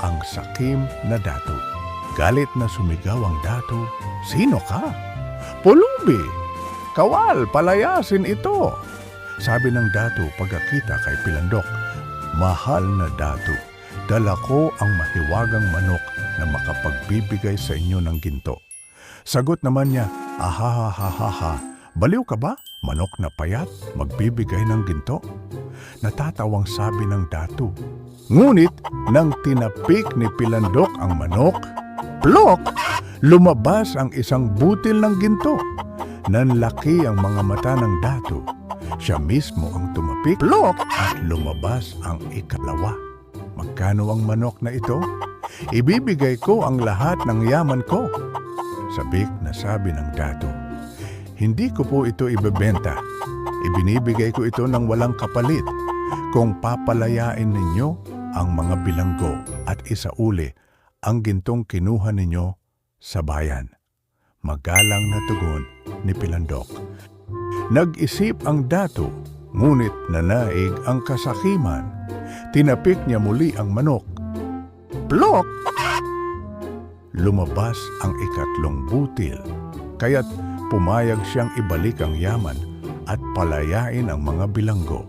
ang sakim na dato. Galit na sumigaw ang dato, Sino ka? Pulubi! Kawal, palayasin ito! Sabi ng dato pagkakita kay Pilandok, Mahal na dato, dala ko ang mahiwagang manok na makapagbibigay sa inyo ng ginto. Sagot naman niya, Ahahahaha, baliw ka ba? Manok na payat, magbibigay ng ginto? Natatawang sabi ng dato. Ngunit, nang tinapik ni Pilandok ang manok, plok! Lumabas ang isang butil ng ginto. Nanlaki ang mga mata ng dato. Siya mismo ang tumapik, plok! At lumabas ang ikalawa. Magkano ang manok na ito? Ibibigay ko ang lahat ng yaman ko. Sabik na sabi ng dato. Hindi ko po ito ibebenta. Ibinibigay ko ito ng walang kapalit. Kung papalayain ninyo ang mga bilanggo at isauli ang gintong kinuha ninyo sa bayan. Magalang na tugon ni Pilandok. Nag-isip ang dato, ngunit nanaig ang kasakiman. Tinapik niya muli ang manok. Plok! Lumabas ang ikatlong butil, kaya't pumayag siyang ibalik ang yaman at palayain ang mga bilanggo.